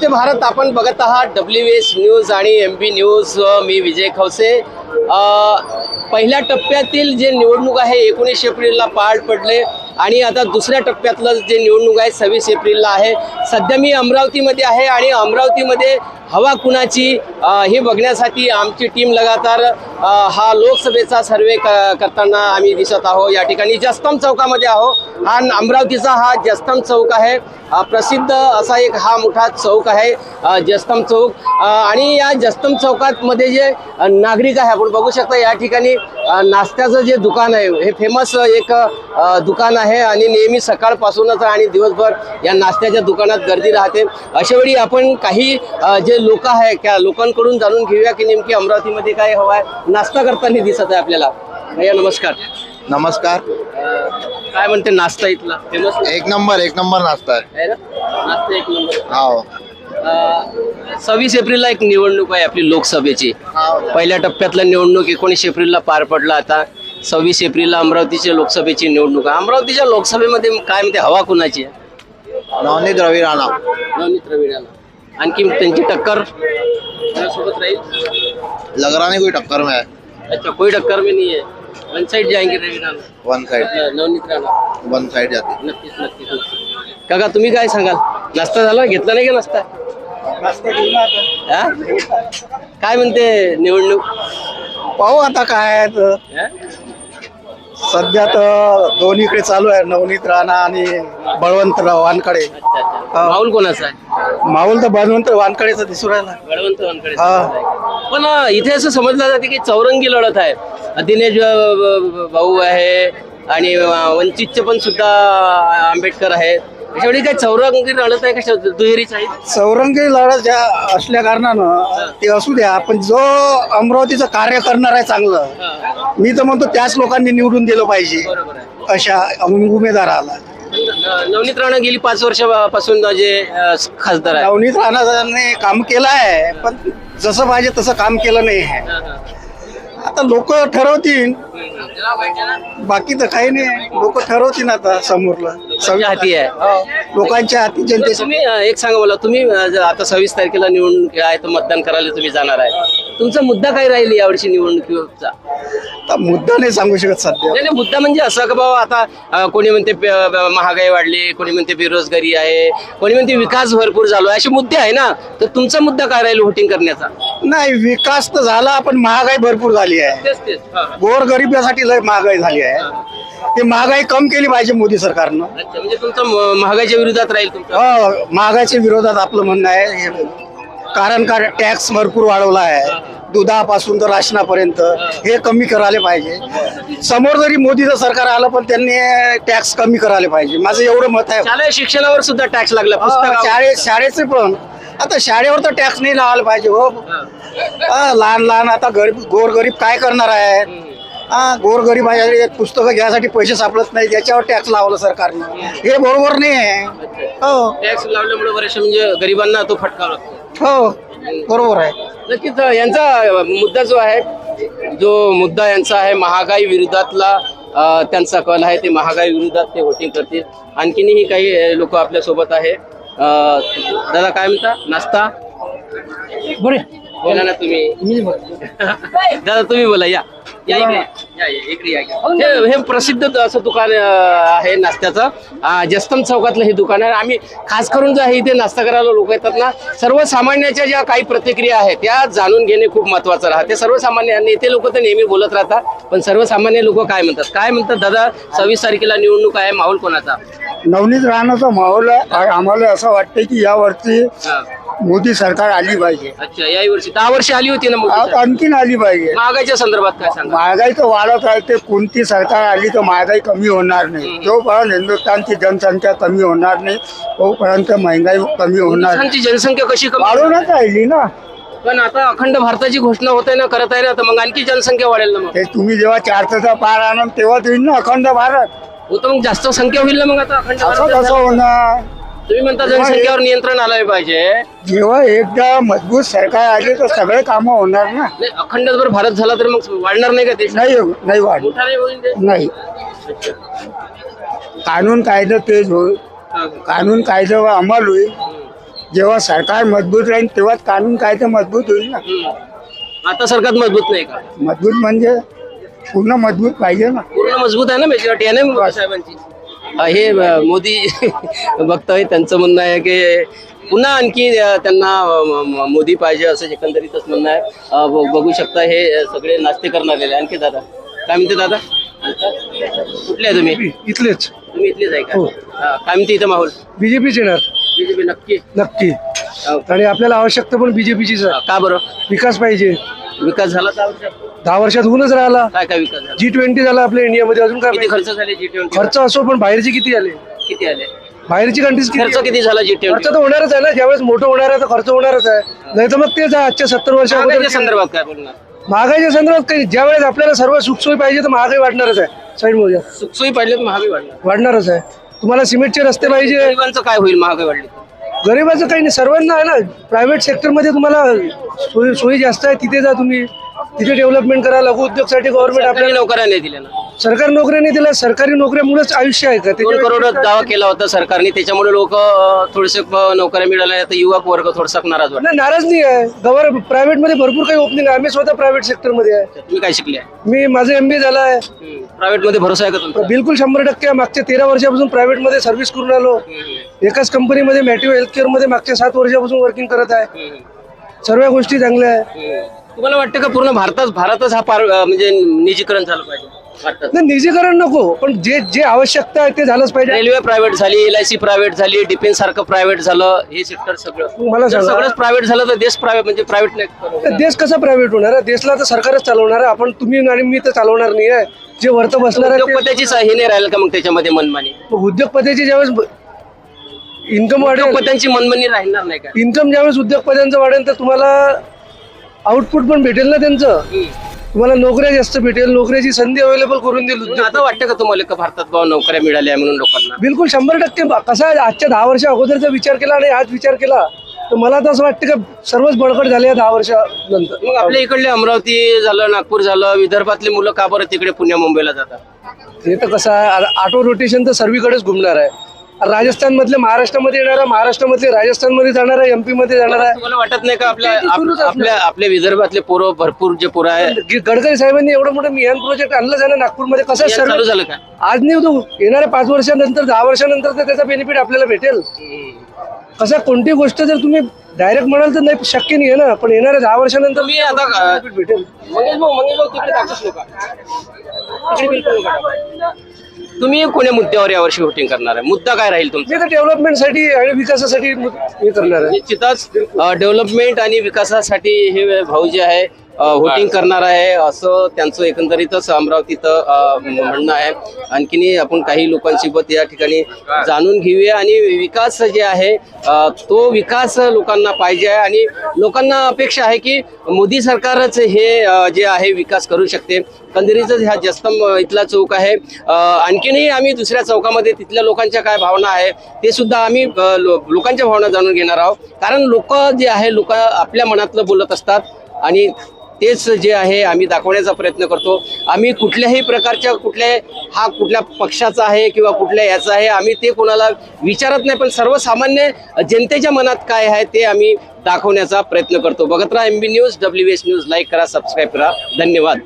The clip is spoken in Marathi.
नमस्ते भारत आपण बघत आहात डब्ल्यू एस न्यूज आणि एम बी न्यूज मी विजय खवसे. पहिल्या टप्प्यातील जे निवडणूक आहे एकोणीस एप्रिलला पार पडले. आणि आता दुसऱ्या टप्प्यातलं जे निवडणूक आहे सव्वीस एप्रिलला आहे. सध्या मी अमरावतीमध्ये आहे आणि अमरावतीमध्ये हवा कुणाची हे बघण्यासाठी आमची टीम लगातार हा लोकसभेचा सर्वे क करताना आम्ही दिसत आहोत. या ठिकाणी जस्तम चौकामध्ये आहो हा अमरावतीचा हा जस्तम चौक आहे. प्रसिद्ध असा एक हा मोठा चौक आहे जस्तम चौक. आणि या जस्तम चौकात मध्ये जे नागरिक आहे आपण बघू शकता या ठिकाणी नाश्त्याचं जे दुकान आहे हे फेमस एक दुकान आहे. आणि नेहमी सकाळपासूनच आणि दिवसभर या नाश्त्याच्या दुकानात गर्दी राहते. अशा वेळी आपण काही जे लोक आहे त्या लोकांकडून जाणून घेऊया की नेमकी अमरावतीमध्ये काय हवं आहे. नाश्ता करताना दिसत आहे आपल्याला. भैया नमस्कार. नमस्कार. काय म्हणते नाश्ता इथला? फेमस एक नंबर एक नंबर नाश्ता आहे. आहे ना? नाश्ता एक नंबर. हो सव्वीस एप्रिलला एक निवडणूक आहे आपली लोकसभेची. पहिल्या टप्प्यातला निवडणूक एकोणीस एप्रिलला पार पडला आता. सव्वीस एप्रिलला अमरावतीच्या लोकसभेची निवडणूक आहे. अमरावतीच्या लोकसभेमध्ये काय म्हणते? हवा कुणाची आहे? नवनीत रवी राणा. नवनीत रविराला आणखी त्यांची टक्कर? सोबत राहील? लग रहा नहीं कोई टक्कर में है. अच्छा कोई टक्कर में नहीं है वन साइड जाएंगे रविराला one side Navneet Rana. One side जाती. नक्कीच नक्कीच नक्कीच. काका तुम्ही काय सांगाल? नाश्ता झाला? घेतला नाही का नाश्ता? हा? काय म्हणते निवडणूक? पाहू आता काय आहे तर. हा? सध्या तर दोन्हीकडे चालू आहे. नवनीत राणा आणि बळवंतराव वानकडे माहोल कोणाचा आहे? माहोल तर बळवंत वानकडेचा दिसू राहिला. बळवंत वानकडे हा. पण अं, इथे असं समजलं जाते की चौरंगी लढत आहे. दिनेश अं, भाऊ आहे आणि अं, वंचितचे पण सुद्धा आंबेडकर आहेत. त्याच्यावेळी काय चौरंगी लढत आहे का दुहेरीच आहे चौरंगी लढत ज्या असल्या कारणानं ते असू द्या पण जो अमरावतीचं कार्य करणार आहे चांगलं मी तर म्हणतो त्याच लोकांनी निवडून दिलं पाहिजे अशा उम- उमेदवाराला. नवनीत राणा गेली पाच वर्षापासून जे खासदार आहे नवनीत राणाने काम केलं आहे पण जसं पाहिजे तसं काम केलं नाही आहे. आता लोक ठरवतील. बाकी तर काही नाही. लोक ठरवतील आता समोरला. लोकांच्या हाती आहे. हो. लोकांच्या हाती जनतेच्या तुम्ही अं, एक सांगा मला तुम्ही अं, आता सव्वीस तारखेला निवडणूक आहे तर मतदान करायला तुम्ही जाणार आहे तुमचा मुद्दा काय राहील यावर्षी निवडणुकीचा आता मुद्दा नाही सांगू शकत सध्या. नाही नाही, मुद्दा म्हणजे असा का बाबा आता अं, कोणी म्हणते पे- महागाई वाढली कोणी म्हणते बेरोजगारी आहे कोणी म्हणते विकास भरपूर झालो असे मुद्दे आहे ना? तर तुमचा मुद्दा काय राहील व्होटिंग करण्याचा? नाही विकास तर झाला पण महागाई भरपूर झाली आहे. तेच तेच हा, हा. लय महागाई झाली आहे. ते महागाई कम केली पाहिजे मोदी सरकारनं. अच्छा म्हणजे तुमचं म- महागाईच्या विरोधात राहील तुमचं? हो महागाईच्या विरोधात आपलं म्हणणं आहे. हे कारण का टॅक्स भरपूर वाढवला आहे. दुधापासून तर राशनापर्यंत. हे. कमी करायला पाहिजे. समोर जरी मोदीचं सरकार आलं पण त्यांनी टॅक्स कमी करायला पाहिजे. माझं एवढं मत आहे. शालेय शिक्षणावर सुद्धा टॅक्स लागला. पुस्तक शाळे शाळेचे पण. आता शाळेवर तर टॅक्स नाही लावायला पाहिजे हो. लहान लहान आता गरीब गोरगरीब काय करणार आहे? हा गोरगरीब पुस्तकं घ्यायसाठी पैसे सापडत नाही त्याच्यावर टॅक्स लावलं सरकारनं. हे बरोबर नाही आहे. हो. टॅक्स लावल्यामुळे बरेचसे म्हणजे गरिबांना तो फटका लागतो हो बरोबर आहे. नक्कीच यांचा मुद्दा जो आहे जो मुद्दा यांचा आहे महागाई विरोधातला त्यांचा कल आहे ते महागाई विरोधात ते वोटिंग करतील. आणखीनही काही लोक आपल्यासोबत आहे. दादा काय म्हणता? नाश्ता? बरे बोला ना तुम्ही. दादा तुम्ही बोला या. या इकडे. या, या, या, इकडे या, या. हे हे प्रसिद्ध असं दुकान आहे नाश्त्याचं. जस्तम चौकातलं हे दुकान आहे. आम्ही खास करून जे आहे इथे नाश्ता करायला लोक येतात ना सर्वसामान्याच्या ज्या काही प्रतिक्रिया आहेत त्या जाणून घेणे खूप महत्वाचं राहते. सर्वसामान्य नेते लोक तर नेहमी बोलत राहतात पण सर्वसामान्य लोक काय म्हणतात? काय म्हणतात दादा? सव्वीस तारखेला निवडणूक आहे माहोल कोणाचा? नवनीत राहण्याचा माहोल आहे. आम्हाला असं वाटतं की यावरती. मोदी सरकार आली पाहिजे. अच्छा याही वर्षी. दहा वर्ष आली होती ना मोदी आ- सरकार. आणखीन आली पाहिजे. महागाईच्या संदर्भात काय सांगा महागाई तर वाढत आहे ते कोणती सरकार आली तर महागाई कमी होणार नाही. जोपर्यंत हिंदुस्थानची जनसंख्या कमी होणार नाही तोपर्यंत महागाई कमी होणार नाही. हिंदुस्थानची जनसंख्या कशी कमी वाढूनच राहिली ना. पण आता अखंड भारताची घोषणा होत आहे ना करत आहे ना तर मग आणखी जनसंख्या वाढेल ना मग? ते तुम्ही जेव्हा चारचा पार आणून तेव्हा होईल ना अखंड भारत. हो तर मग जास्त संख्या होईल ना मग आता अखंड असं. कसं होणार? तुम्ही म्हणता जनसंख्येवर नियंत्रण आलं पाहिजे. जेव्हा एकदा मजबूत सरकार आली तर सगळे कामं होणार ना. नाही अखंड जर भारत झाला तर मग वाढणार नाही का देश? नाही नाही वाढ मोठा नाही होईल ते नाही. कानून कायदा तेच होईल. हा. कानून कायदा अंमल होईल. जेव्हा सरकार मजबूत राहील तेव्हाच कानून काय तर मजबूत होईल ना. आता सरकार मजबूत नाही का? मजबूत म्हणजे पूर्ण मजबूत पाहिजे ना. पूर्ण मजबूत आहे ना मेजॉरिटी आहे ना साहेबांची? हे मोदी बघतोय त्यांचं म्हणणं आहे की पुन्हा आणखी त्यांना मोदी पाहिजे असं एकंदरीतच म्हणणं आहे. बघू शकता हे सगळे नाश्ते करणारे आणखी दादा काय म्हणते दादा? कुठले आहे तुम्ही? इथलेच. तुम्ही इथलेच आहे का? हो. हा, काय म्हणते इथं माहोल? बीजेपीच येणार. बीजेपी नक्की. नक्की. अ, आणि आपल्याला आवश्यकता पण बीजेपीचीच आहे. का बरं? विकास पाहिजे. विकास झाला दहा वर्षात? होऊनच राहिला. काय काय विकास झाला? जी ट्वेंटी झाला आपल्या इंडियामध्ये अजून काय किती पाहिजे? खर्च झाले जी ट्वेंटी खर्च असो पण बाहेरचे किती आले? किती आले? बाहेरची कंट्रीज खर्च किती झाला जी खर्च ट्वेंटी तर होणारच आहे ना. ज्यावेळेस मोठं होणार आहे तर खर्च होणारच आहे. नाही तर मग तेच आहे आजच्या सत्तर वर्षा महागाईच्या संदर्भात काय बोलणार? महागाईच्या संदर्भात काही ज्यावेळेस आपल्याला सर्व सुखसोयी पाहिजे तर महागाई वाढणारच आहे. साईडमध्ये. सुखसोयी तर महागाई वाढणार. वाढणारच आहे. तुम्हाला सिमेंटचे रस्ते पाहिजे. गरिबांचं काय होईल महागाई वाढली तर? गरिबाचं काही नाही. सर्वांना आहे ना प्रायव्हेट सेक्टरमध्ये तुम्हाला सोयी सोयी जास्त आहे तिथे जा तुम्ही. तिथे डेव्हलपमेंट करा लघु उद्योगसाठी गव्हर्नमेंट आपल्याला नोकऱ्या नाही दिल्या ना. सरकारी नोकऱ्या नाही दिल्या सरकारी नोकऱ्यामुळेच आयुष्य आहे का? दोन करोड दावा केला होता सरकारने त्याच्यामुळे लोक थोडेसे ब- नोकऱ्या मिळाल्या तर युवक वर्ग थोडासा नाराज वाटत नाही नाराज नाही आहे. गव्हर्न प्रायव्हेटमध्ये भरपूर काही ओपनिंग आहे. आम्ही स्वतः प्रायव्हेट सेक्टरमध्ये आहे तुम्ही काय शिकले? मी माझं एमबी झालं आहे. प्रायव्हेटमध्ये भरोसा आहे का तुमचा? बिलकुल शंभर टक्के. मागच्या तेरा वर्षापासून प्रायव्हेटमध्ये सर्व्हिस करून आलो. एकाच कंपनीमध्ये मॅटिव्ह हेल्थ मागच्या सात वर्षापासून वर्किंग करत आहे. सर्व गोष्टी चांगल्या आहे. तुम्हाला वाटतं का पूर्ण भारतात भारतच हा पार म्हणजे निजीकरण झालं पाहिजे? नाही निजीकरण नको पण जे जे आवश्यकता आहे ते झालंच पाहिजे. रेल्वे प्रायव्हेट झाली एल आय सी प्रायव्हेट झाली डिफेन्स सारखं प्रायव्हेट झालं हे सेक्टर सगळं. मला जर सांगा. सगळंच प्रायव्हेट झालं तर देश प्रायव्हेट म्हणजे प्रायव्हेट नाही तर देश कसा प्रायव्हेट होणार आहे? देशला तर सरकारच चालवणार आहे. आपण तुम्ही आणि मी तर चालवणार नाही आहे. जे वरत बसणार आहे ते- उद्योगपत्याचीच हे नाही राहिलं का मग त्याच्यामध्ये मनमानी? उद्योगपतीची ज्यावेळेस इन्कम वाढेल उद्योगपत्यांची मनमानी राहणार नाही का? इन्कम ज्यावेळेस उद्योगपत्यांचं वाढेल तर तुम्हाला आउटपुट पण भेटेल ना त्यांचं. तुम्हाला नोकऱ्या जास्त भेटेल नोकऱ्याची संधी अवेलेबल करून देईल उद्योग आता वाटतं का तुम्हाला का भारतात बाबा नोकऱ्या मिळाल्या म्हणून लोकांना? बिलकुल शंभर टक्के. कसा आहे, आजच्या दहा वर्षा अगोदरचा विचार केला आणि आज विचार केला तर मला तर असं वाटतं का सर्वच बळकट झाले या दहा वर्षानंतर मग आपल्या इकडले अमरावती झालं नागपूर झालं विदर्भातले मुलं का बरं तिकडे पुण्या मुंबईला जातात? हे तर कसं आहे ऑटो रोटेशन तर सर्वीकडेच घुमणार आहे. राजस्थान मधले महाराष्ट्रामध्ये येणार आहे महाराष्ट्रामधले राजस्थानमध्ये जाणार आहे एमपी मध्ये जाणार. आहे तुम्हाला वाटत नाही का आपल्या ते सुरूच आप- असणार. आपल्या आपल्या विदर्भातले पोरं भरपूर जे पोरं आहे गडकरी साहेबांनी एवढं मोठं मिहान प्रोजेक्ट आहे ना नागपूरमध्ये. कसं चालू झालं का? आज नाही होतो. येणाऱ्या पाच वर्षानंतर दहा वर्षानंतर तर त्याचा बेनिफिट आपल्याला भेटेल. कसं कोणती गोष्ट जर तुम्ही डायरेक्ट म्हणाल तर नाही शक्य नाही आहे ना. पण येणाऱ्या दहा वर्षानंतर तुम्ही आता benefit भेटेल. मंगेश भाऊ मंगेश भाऊ तिकडे दाखवूच नका तिकडे बिलकुल नका. तुम्ही कोण्या मुद्द्यावर यावर्षी वोटिंग करणार आहे? मुद्दा काय राहील तुमचा? मी तर डेव्हलपमेंटसाठी आणि विकासासाठी मु- हे करणार आहे. निश्चितच डेव्हलपमेंट आणि विकासासाठी हे भाऊ जे आहे वोटिंग करणार आहे असं त्यांचं एकंदरीतच अमरावतीत म्हणणं आहे. आणखीन आपण काही लोकांसोबत या ठिकाणी जाणून घेऊया आणि विकास जे आहे तो विकास लोकांना पाहिजे आहे आणि लोकांना अपेक्षा आहे की मोदी सरकारच हे जे आहे विकास करू शकते. कंदिरीचं ह्या जस्तम इथला चौक आहे. आणखीनही आम्ही दुसऱ्या चौकामध्ये तिथल्या लोकांच्या काय भावना आहे ते सुद्धा आम्ही लोकांच्या भावना जाणून घेणार आहोत. कारण लोक जे आहे लोक आपल्या मनातलं बोलत असतात आणि तेच जे आहे आम्ही दाखवण्याचा प्रयत्न करतो. आम्ही कुठल्याही प्रकारच्या कुठल्या हा कुठल्या पक्षाचा आहे किंवा कुठल्या याचा आहे आम्ही ते कोणाला विचारत नाही पण सर्वसामान्य जनतेच्या मनात काय आहे ते आम्ही दाखवण्याचा प्रयत्न करतो. बघत राहा M B news W S news like करा सबस्क्राईब करा. धन्यवाद.